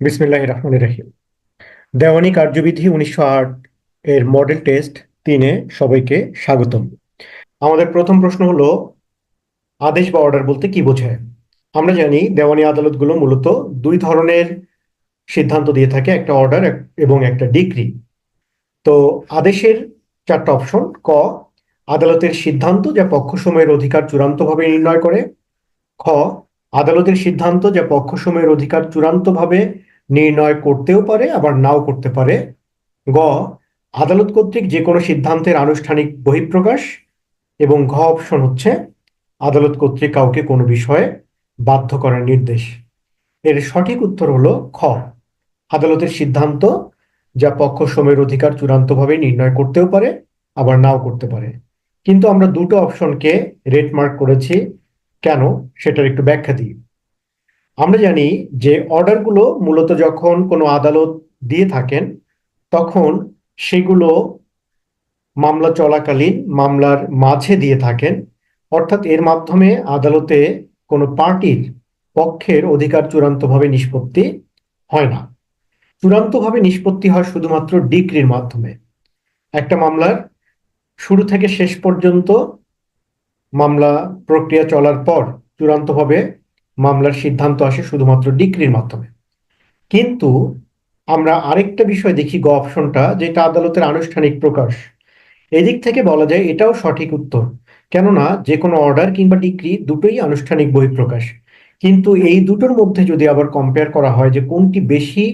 বিসমিল্লাহ রহমান রাহিম। দেওয়ানি কার্যবিধি উনিশশো আট এর মডেল টেস্ট তিনে সবাইকে স্বাগতম। আমাদের প্রথম প্রশ্ন হলো, আদেশ বা অর্ডার বলতে কি বোঝায়? আমরা জানি দেওয়ানি আদালতগুলো মূলত দুই ধরনের সিদ্ধান্ত দিয়ে থাকে, একটা অর্ডার এবং একটা ডিগ্রি। তো আদেশের চারটা অপশন, ক, আদালতের সিদ্ধান্ত যা পক্ষসমূহের অধিকার চূড়ান্তভাবে নির্ণয় করে, খ, আদালতের সিদ্ধান্ত যা পক্ষসমূহের অধিকার চূড়ান্তভাবে নির্ণয় করতেও পারে, আবার নাও করতে পারে। গ, আদালত কর্তৃক যে কোনো সিদ্ধান্তের আনুষ্ঠানিক বহিঃপ্রকাশ এবং ঘ অপশন হচ্ছে, আদালত কর্তৃক কাউকে কোনো বিষয়ে বাধ্য করার নির্দেশ। এর সঠিক উত্তর হলো খ, আদালতের সিদ্ধান্ত যা পক্ষ সময়ের অধিকার চূড়ান্তভাবে নির্ণয় করতেও পারে, আবার নাও করতে পারে। কিন্তু আমরা দুটো অপশনকে রেড মার্ক করেছি। কেন? সেটার একটু ব্যাখ্যা দিই। আমরা জানি যে অর্ডারগুলো মূলত যখন কোনো আদালত দিয়ে থাকেন, তখন সেগুলো মামলা চলাকালীন মামলার মাঝে দিয়ে থাকেন। অর্থাৎ এর মাধ্যমে আদালতে কোনো পার্টির পক্ষের অধিকার চূড়ান্তভাবে নিষ্পত্তি হয় না। চূড়ান্তভাবে নিষ্পত্তি হয় শুধুমাত্র ডিক্রির মাধ্যমে। একটা মামলার শুরু থেকে শেষ পর্যন্ত মামলা প্রক্রিয়া চলার পর চূড়ান্তভাবে মামলার সিদ্ধান্ত আসে শুধুমাত্র ডিক্রির মাধ্যমে। কিন্তু আমরা আরেকটা বিষয় দেখি গ অপশনটা, যেটা আদালতের আনুষ্ঠানিক প্রকাশ। এদিক থেকে বলা যায় এটাও সঠিক উত্তর। কেননা যে কোনো অর্ডার কিংবা ডিক্রি দুটোই আনুষ্ঠানিক বহিঃপ্রকাশ কিন্তু এই দুটোর মধ্যে যদি আবার কম্পেয়ার করা হয় যে কোনটি বেশি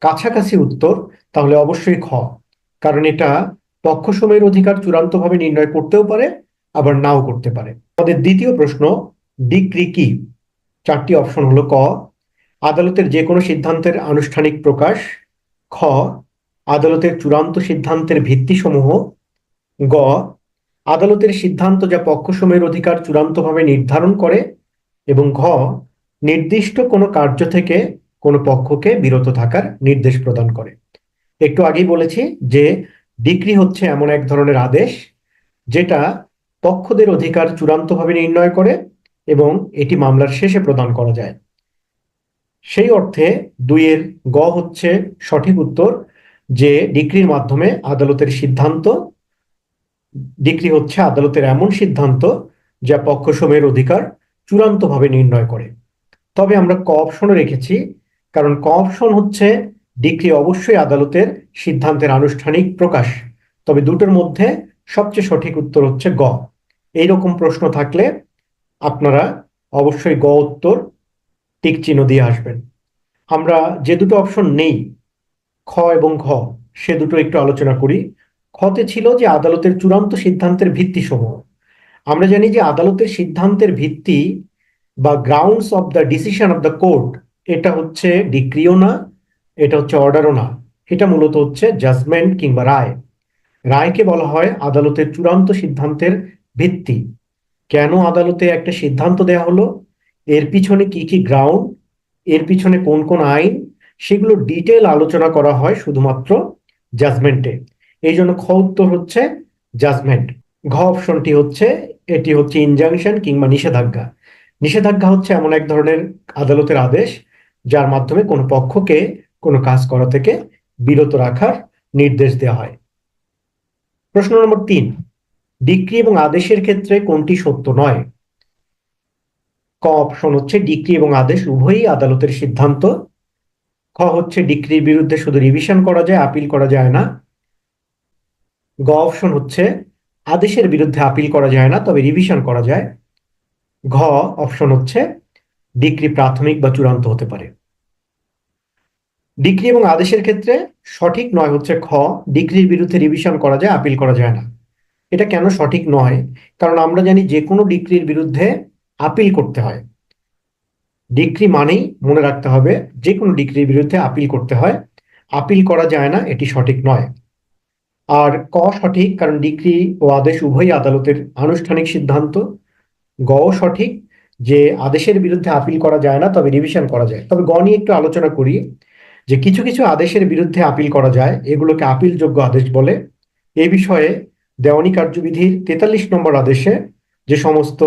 কাছাকাছি উত্তর, তাহলে অবশ্যই খ। কারণ এটা পক্ষ সময়ের অধিকার চূড়ান্তভাবে নির্ণয় করতেও পারে, আবার নাও করতে পারে। আমাদের দ্বিতীয় প্রশ্ন, ডিক্রি কি? চারটি অপশন হলো ক, আদালতের যে কোনো সিদ্ধান্তের আনুষ্ঠানিক প্রকাশ, খ, আদালতের চূড়ান্ত সিদ্ধান্তের ভিত্তিসমূহ, গ, আদালতের সিদ্ধান্ত যা পক্ষসমূহের অধিকার চূড়ান্তভাবে নির্ধারণ করে, এবং ঘ, নির্দিষ্ট কোনো কার্য থেকে কোনো পক্ষকে বিরত থাকার নির্দেশ প্রদান করে। একটু আগেই বলেছি যে ডিক্রি হচ্ছে এমন এক ধরনের আদেশ, যেটা পক্ষদের অধিকার চূড়ান্তভাবে নির্ণয় করে এবং এটি মামলার শেষে প্রদান করা যায়। সেই অর্থে দুইয়ের গ হচ্ছে সঠিক উত্তর যে ডিক্রির মাধ্যমে আদালতের সিদ্ধান্ত, ডিক্রি হচ্ছে আদালতের এমন সিদ্ধান্ত যা পক্ষসমূহের অধিকার চূড়ান্তভাবে নির্ণয় করে। তবে আমরা ক অপশনে রেখেছি, কারণ ক অপশন হচ্ছে ডিক্রি অবশ্যই আদালতের সিদ্ধান্তের আনুষ্ঠানিক প্রকাশ, তবে দুটোর মধ্যে সবচেয়ে সঠিক উত্তর হচ্ছে গ। এইরকম প্রশ্ন থাকলে আপনারা অবশ্যই গ উত্তর টিক চিহ্ন দিয়ে আসবেন। আমরা যে দুটো অপশন নেই, খ এবং ঘ, সে দুটো একটু আলোচনা করি। খতে ছিল যে আদালতের চূড়ান্ত সিদ্ধান্তের ভিত্তি সমূহ আমরা জানি যে আদালতের সিদ্ধান্তের ভিত্তি বা grounds of the decision of the court এটা হচ্ছে ডিক্রিও না, এটা হচ্ছে অর্ডারও না। এটা মূলত হচ্ছে জাজমেন্ট কিংবা রায়। রায়কে বলা হয় আদালতের চূড়ান্ত সিদ্ধান্তের ভিত্তি। কেন আদালতে একটা সিদ্ধান্ত দেয়া হলো? এর পিছনে কি কি গ্রাউন্ড এর পিছনে কোন কোন আইন? সেগুলো ডিটেল আলোচনা করা হয় শুধুমাত্র জাজমেন্টে এই জন্য খ উত্তর হচ্ছে জাজমেন্ট ঘ অপশনটি হচ্ছে, এটি হচ্ছে ইনজাংশন কিংবা নিষেধাজ্ঞা। নিষেধাজ্ঞা হচ্ছে এমন এক ধরনের আদালতের আদেশ, যার মাধ্যমে কোনো পক্ষকে কোনো কাজ করা থেকে বিরত রাখার নির্দেশ দেওয়া হয়। প্রশ্ন নম্বর তিন ডিক্রি এবং আদেশের ক্ষেত্রে কোনটি সত্য নয়? ক অপশন হচ্ছে ডিক্রি এবং আদেশ উভয়ই আদালতের সিদ্ধান্ত। খ হচ্ছে ডিক্রির বিরুদ্ধে শুধু রিভিশন করা যায় আপিল করা যায় না। গ অপশন হচ্ছে আদেশের বিরুদ্ধে আপিল করা যায় না, তবে রিভিশন করা যায়। ঘ অপশন হচ্ছে ডিক্রি প্রাথমিক বা চূড়ান্ত হতে পারে। ডিক্রি এবং আদেশের ক্ষেত্রে সঠিক নয় হচ্ছে খ, ডিক্রির বিরুদ্ধে রিভিশন করা যায় আপিল করা যায় না। এটা কেন সঠিক নয়? কারণ আমরা জানি যে কোনো ডিক্রির বিরুদ্ধে আপিল করতে হয়। ডিক্রি মানেই মনে রাখতে হবে, যে কোনো ডিক্রির বিরুদ্ধে আপিল করতে হয়। আপিল করা যায় না, এটি সঠিক নয়। আর ক সঠিক, কারণ ডিক্রি ও আদেশ উভয়ই আদালতের আনুষ্ঠানিক সিদ্ধান্ত। গ সঠিক, যে আদেশের বিরুদ্ধে আপিল করা যায় না, তবে রিভিশন করা যায়। তবে গ নিয়ে একটু আলোচনা করি, যে কিছু কিছু আদেশের বিরুদ্ধে আপিল করা যায়, এগুলোকে আপিলযোগ্য আদেশ বলে। এ বিষয়ে দেওয়ানি কার্যবিধির তেতাল্লিশ নম্বর আদেশে যে সমস্ত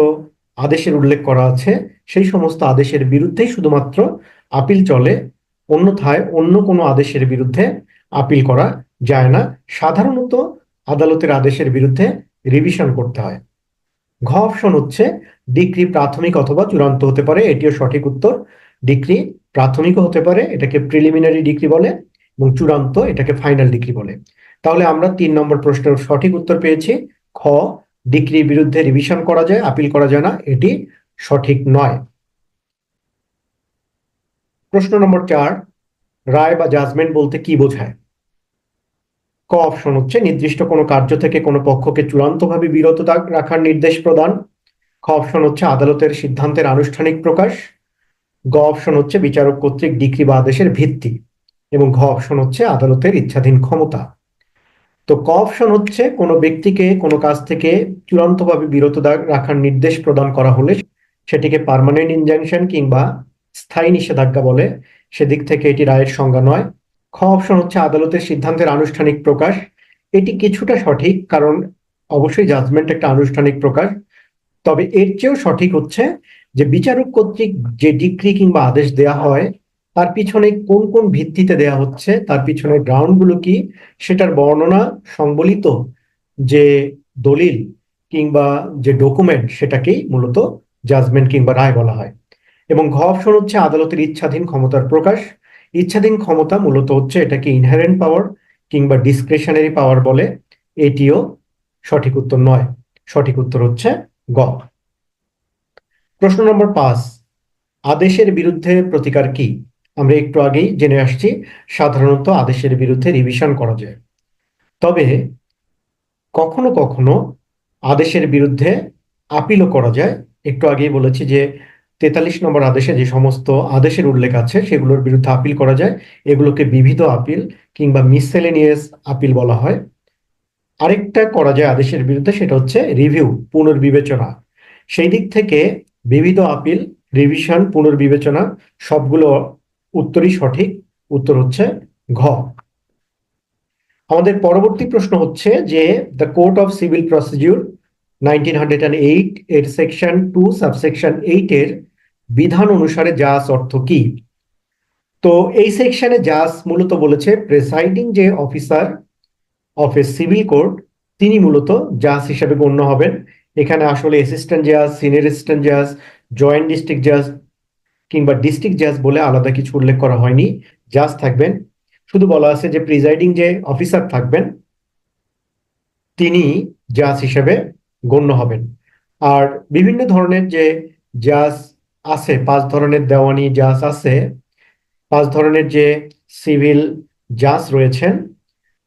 আদেশের উল্লেখ করা আছে, সেই সমস্ত আদেশের বিরুদ্ধেই শুধুমাত্র আপিল চলে, অন্যথায় অন্য কোনো আদেশের বিরুদ্ধে আপিল করা যায় না। সাধারণত আদালতের আদেশের বিরুদ্ধে রিভিশন করতে হয়। ঘ অপশন হচ্ছে ডিগ্রি প্রাথমিক অথবা চূড়ান্ত হতে পারে, এটিও সঠিক উত্তর। ডিগ্রি প্রাথমিকও হতে পারে, এটাকে প্রিলিমিনারি ডিগ্রি বলে। এবং চূড়ান্ত এটাকে ফাইনাল ডিগ্রি বলে। তাহলে আমরা তিন নম্বর প্রশ্নের সঠিক উত্তর পেয়েছি। খ ডিগ্রির বিরুদ্ধে রিভিশন করা যায় আপিল করা যায় না, এটি সঠিক নয়। প্রশ্ন নম্বর চার, রায় বা জাজমেন্ট বলতে কি বোঝায়? ক অপশন হচ্ছে, নির্দিষ্ট কোনো কার্য থেকে কোনো পক্ষকে চূড়ান্তভাবে বিরত রাখার নির্দেশ প্রদান। খ অপশন হচ্ছে, আদালতের সিদ্ধান্তের আনুষ্ঠানিক প্রকাশ। গ অপশন হচ্ছে, বিচারক কর্তৃক ডিগ্রি বা আদেশের ভিত্তি। এবং ঘ অপশন হচ্ছে আদালতের ইচ্ছাধীন ক্ষমতা। তো ক অপশন হচ্ছে কোনো ব্যক্তিকে কোনো কাজ থেকে চূড়ান্তভাবে বিরত রাখার নির্দেশ প্রদান করা হলে সেটিকে পার্মানেন্ট ইনজাংশন কিংবা স্থায়ী নিষেধাজ্ঞা বলে। সেদিক থেকে এটি রায়ের সংজ্ঞা নয়। খ অপশন হচ্ছে আদালতের সিদ্ধান্তের আনুষ্ঠানিক প্রকাশ। এটি কিছুটা সঠিক কারণ অবশ্যই জাজমেন্ট একটা আনুষ্ঠানিক প্রকাশ। তবে এর চেয়েও সঠিক হচ্ছে যে বিচারক কর্তৃক যে ডিগ্রি কিংবা আদেশ দেয়া হয় তার পিছনে কোন কোন ভিত্তিতে দেয়া হচ্ছে, তার পিছনে গ্রাউন্ডগুলো কি, সেটার বর্ণনা সংবলিত যে দলিল কিংবা যে ডকুমেন্ট সেটাকেই মূলত জাজমেন্ট কিংবা রায় বলা হয়। এবং ঘ অপশন হচ্ছে আদালতের ইচ্ছাধীন ক্ষমতার প্রকাশ। ইচ্ছাধীন ক্ষমতা মূলত হচ্ছে এটাকে ইনহারেন্ট পাওয়ার কিংবা ডিসক্রিশনারি পাওয়ার বলে, এটিও সঠিক উত্তর নয়। সঠিক উত্তর হচ্ছে গ। প্রশ্ন নম্বর পাঁচ, আদেশের বিরুদ্ধে প্রতিকার কি? আমরা একটু আগেই জেনে আসছি, সাধারণত আদেশের বিরুদ্ধে রিভিশন করা যায়। তবে কখনো কখনো আদেশের বিরুদ্ধে আপিলও করা যায়। একটু আগেই বলেছি যে, তেতাল্লিশ নম্বর আদেশে যে সমস্ত আদেশের উল্লেখ আছে, সেগুলোর বিরুদ্ধে আপিল করা যায়। এগুলোকে বিবিধ আপিল কিংবা মিসসেলেনিয়াস আপিল বলা হয়। আরেকটা করা যায় আদেশের বিরুদ্ধে, সেটা হচ্ছে রিভিউ পুনর্বিবেচনা। সেই দিক থেকে বিবিধ আপিল রিভিশন পুনর্বিবেচনা, সবগুলো উত্তরই সঠিক। উত্তর হচ্ছে ঘ। আমাদের পরবর্তী প্রশ্ন হচ্ছে যে the court of civil procedure nineteen hundred and eight এর সেকশন টু সাবসেকশন এইট এর বিধান অনুসারে জাস অর্থ কি? তো এই সেকশনে জাস মূলত বলেছে প্রেসাইডিং যে officer of a civil court তিনি মূলত জাজ হিসেবে গণ্য হবেন। এখানে আসলে অ্যাসিস্ট্যান্ট জাজ সিনিয়র অ্যাসিস্ট্যান্ট জাজ জয়েন্ট ডিস্ট্রিক্ট জাজ কিংবা ডিস্ট্রিক্ট জাজ বলে আলাদা কিছু উল্লেখ করা হয়নি। জাজ থাকবেন। শুধু বলা আছে যে প্রিজাইডিং যে অফিসার থাকবেন, তিনি জাজ হিসেবে গণ্য হবেন। আর বিভিন্ন ধরনের যে জাজ আছে, পাঁচ ধরনের দেওয়ানি জাজ আছে, পাঁচ ধরনের যে সিভিল জাজ রয়েছেন,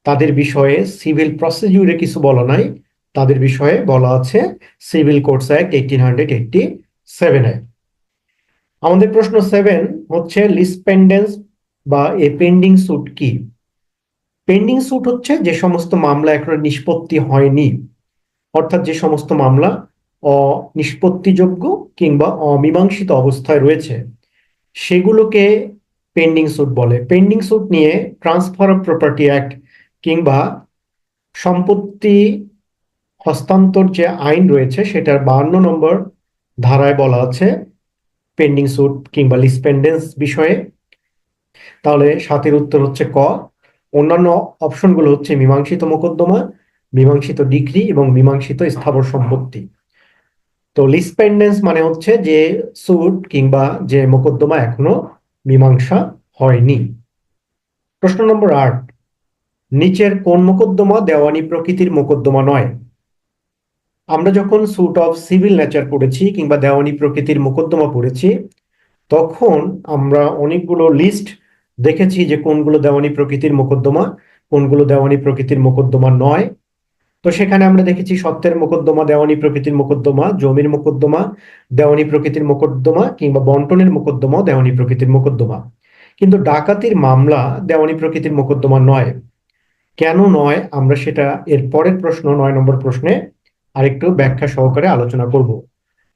তাদের বিষয়ে সিভিল প্রসিডিউরে কিছু বলা নাই। তাদের বিষয়ে বলা আছে civil courts act eighteen hundred eighty সেভেনে আমাদের প্রশ্ন সেভেন হচ্ছে লিসপেন্ডেন্স বা এ পেন্ডিং সুট কি? পেন্ডিং সুট হচ্ছে যে সমস্ত মামলা এখনও নিষ্পত্তি হয়নি। অর্থাৎ যে সমস্ত মামলা অনিষ্পত্তিযোগ্য কিংবা অমীমাংসিত অবস্থায় রয়েছে, সেগুলোকে পেন্ডিং সুট বলে। পেন্ডিং সুট নিয়ে ট্রান্সফার অফ প্রপার্টি অ্যাক্ট কিংবা সম্পত্তি হস্তান্তর যে আইন রয়েছে, সেটার বাহান্ন নম্বর ধারায় বলা আছে পেন্ডিং সুট কিংবা লিসপেন্ডেন্স বিষয়ে। তাহলে সাতের উত্তর হচ্ছে ক। অন্যান্য অপশনগুলো হচ্ছে মীমাংসিত মোকদ্দমা, মীমাংসিত ডিগ্রি এবং মীমাংসিত স্থাবর সম্পত্তি। তো লিসপেন্ডেন্স মানে হচ্ছে যে সুট কিংবা যে মোকদ্দমা এখনও মীমাংসা হয়নি। প্রশ্ন নম্বর আট। নিচের কোন মোকদ্দমা দেওয়ানি প্রকৃতির মোকদ্দমা নয়। আমরা যখন সুট অফ সিভিল নেচার পড়েছি কিংবা দেওয়ানি প্রকৃতির মোকদ্দমা পড়েছি, তখন আমরা অনেকগুলো লিস্ট দেখেছি যে কোনগুলো দেওয়ানি প্রকৃতির মোকদ্দমা, কোনগুলো দেওয়ানি প্রকৃতির মোকদ্দমা নয়। তো সেখানে আমরা দেখেছি সত্যের মোকদ্দমা, দেওয়ানি প্রকৃতির মোকদ্দমা, জমির মোকদ্দমা, দেওয়ানি প্রকৃতির মোকদ্দমা কিংবা বন্টনের মোকদ্দমা, দেওয়ানি প্রকৃতির মোকদ্দমা। কিন্তু ডাকাতির মামলা দেওয়ানি প্রকৃতির মোকদ্দমা নয়। কেন নয়? আমরা সেটা এর পরের প্রশ্ন, নয় নম্বর প্রশ্নে আরেকটু ব্যাখ্যা সহকারে আলোচনা করব।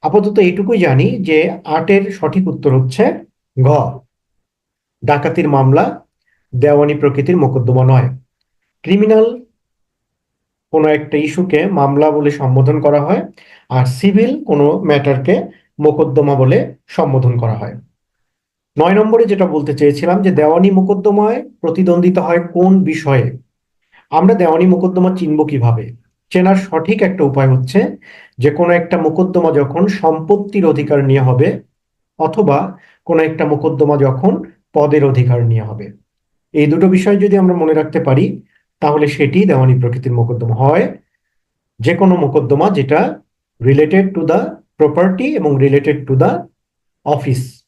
আপাতত এইটুকুই জানি যে আটের সঠিক উত্তর হচ্ছে ঘ। ডাকাতির মামলা, দেওয়ানি প্রকৃতির মোকদ্দমা নয়। ক্রিমিনাল কোনো একটা ইস্যুকে মামলা বলে সম্বোধন করা হয় আর সিভিল কোনো ম্যাটারকে মোকদ্দমা বলে সম্বোধন করা হয়। নয় নম্বরে যেটা বলতে চেয়েছিলাম যে দেওয়ানি মোকদ্দমায় প্রতিদ্বন্দ্বিতা হয় কোন বিষয়ে? আমরা দেওয়ানি মোকদ্দমা চিনব কীভাবে? চেনার সঠিক একটা উপায় হচ্ছে যে কোনো একটা মোকদ্দমা যখন সম্পত্তির অধিকার নিয়ে হবে অথবা কোনো একটা মোকদ্দমা যখন পদের অধিকার নিয়ে হবে। এই দুটো বিষয় যদি আমরা মনে রাখতে পারি, তাহলে সেটি দেওয়ানি প্রকৃতির মোকদ্দমা হয়। যে কোনো মোকদ্দমা যেটা রিলেটেড টু দ্য প্রপার্টি এবং রিলেটেড টু দ্য অফিস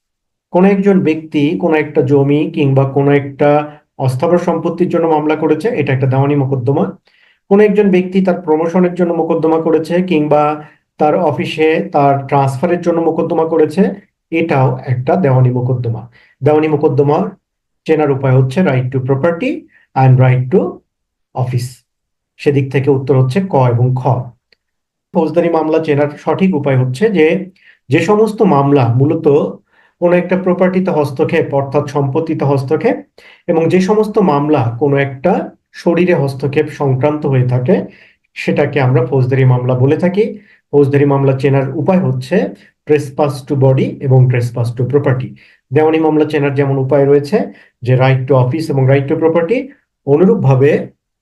কোন একজন ব্যক্তি কোন একটা জমি কিংবা কোন একটা অস্থাবর সম্পত্তির জন্য মামলা করেছে, এটা একটা দেওয়ানি মোকদ্দমা। কোন একজন ব্যক্তি তার প্রমোশনের জন্য মোকদ্দমা করেছে কিংবা তার অফিসে তার ট্রান্সফারের জন্য মোকদ্দমা করেছে, এটাও একটা দেওয়ানি মোকদ্দমা। দেওয়ানি মোকদ্দমা চেনার উপায় হচ্ছে right to property and right to office সেদিক থেকে উত্তর হচ্ছে ক এবং খ। ফৌজদারি মামলা চেনার সঠিক উপায় হচ্ছে যে যে সমস্ত মামলা, মূলত কোনো একটা প্রপার্টিতে হস্তক্ষেপ অর্থাৎ সম্পত্তিতে হস্তক্ষেপ এবং যে সমস্ত মামলা কোনো একটা শরীরে হস্তক্ষেপ সংক্রান্ত হয়ে থাকে, সেটাকে আমরা ফৌজদারি মামলা বলে থাকি। ফৌজদারি মামলা চেনার উপায় হচ্ছে ট্রেসপাস টু বডি এবং ট্রেসপাস টু প্রপার্টি দেওয়ানি মামলা চেনার যেমন উপায় রয়েছে যে রাইট টু অফিস এবং রাইট টু প্রপার্টি অনুরূপভাবে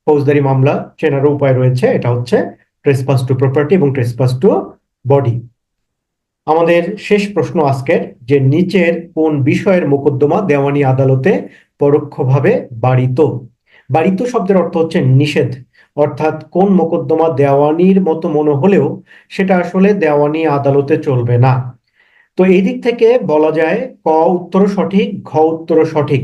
ফৌজদারি মামলা চেনারও উপায় রয়েছে। এটা হচ্ছে ট্রেসপাস টু প্রপার্টি এবং ট্রেসপাস টু বডি আমাদের শেষ প্রশ্ন আজকের, যে নিচের কোন বিষয়ের মোকদ্দমা দেওয়ানি আদালতে পরোক্ষভাবে বাড়িত? বাড়িত শব্দের অর্থ হচ্ছে নিষেধ। অর্থাৎ কোন মোকদ্দমা দেওয়ানির মতো মনে হলেও সেটা আসলে দেওয়ানি আদালতে চলবে না। তো এই দিক থেকে বলা যায় ক উত্তর সঠিক, ঘ উত্তর সঠিক।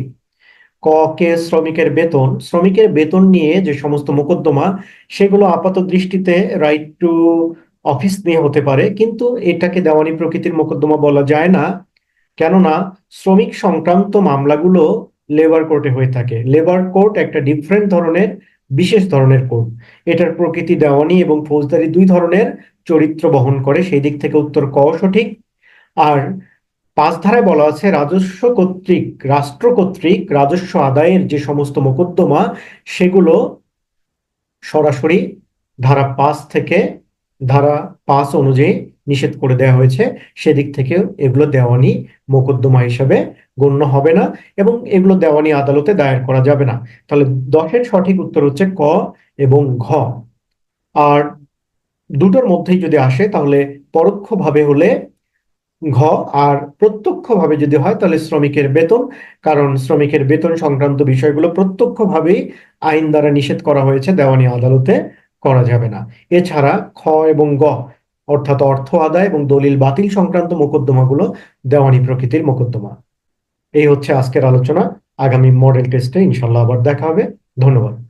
ক কে শ্রমিকের বেতন। শ্রমিকের বেতন নিয়ে যে সমস্ত মোকদ্দমা, সেগুলো আপাত দৃষ্টিতে রাইট টু অফিস নিয়ে হতে পারে, কিন্তু এটাকে দেওয়ানি প্রকৃতির মোকদ্দমা বলা যায় না। কেননা শ্রমিক সংক্রান্ত মামলাগুলো লেবার কোর্টে হয়ে থাকে। লেবার কোর্ট একটা ডিফারেন্ট ধরনের, বিশেষ ধরনের কোর্ট এটার প্রকৃতি দেওয়ানি এবং ফৌজদারি দুই ধরনের চরিত্র বহন করে, সেই দিক থেকে উত্তর ক সঠিক। আর পাঁচ ধারায় বলা আছে, রাজস্ব কর্তৃক, রাষ্ট্র কর্তৃক রাজস্ব আদায়ের যে সমস্ত মোকদ্দমা, সেগুলো সরাসরি ধারা পাঁচ থেকে, ধারা পাঁচ অনুযায়ী নিষেধ করে দেওয়া হয়েছে, সেদিক থেকে এগুলো দেওয়ানি মোকদ্দমা হিসাবে গণ্য হবে না এবং এগুলো দেওয়ানি আদালতে দায়ের করা যাবে না। তাহলে দশের সঠিক উত্তর হচ্ছে ক এবং ঘ। আর দুটোর মধ্যেই যদি আসে, তাহলে পরোক্ষভাবে হলে ঘ, আর প্রত্যক্ষভাবে যদি হয়, তাহলে শ্রমিকের বেতন, কারণ শ্রমিকের বেতন সংক্রান্ত বিষয়গুলো প্রত্যক্ষভাবেই আইন দ্বারা নিষেধ করা হয়েছে, দেওয়ানি আদালতে করা যাবে না। এছাড়া খ এবং গ অর্থাৎ অর্থ আদায় এবং দলিল বাতিল সংক্রান্ত মোকদ্দমাগুলো দেওয়ানি প্রকৃতির মোকদ্দমা। এই হচ্ছে আজকের আলোচনা। আগামী মডেল টেস্টে ইনশাল্লাহ আবার দেখা হবে। ধন্যবাদ।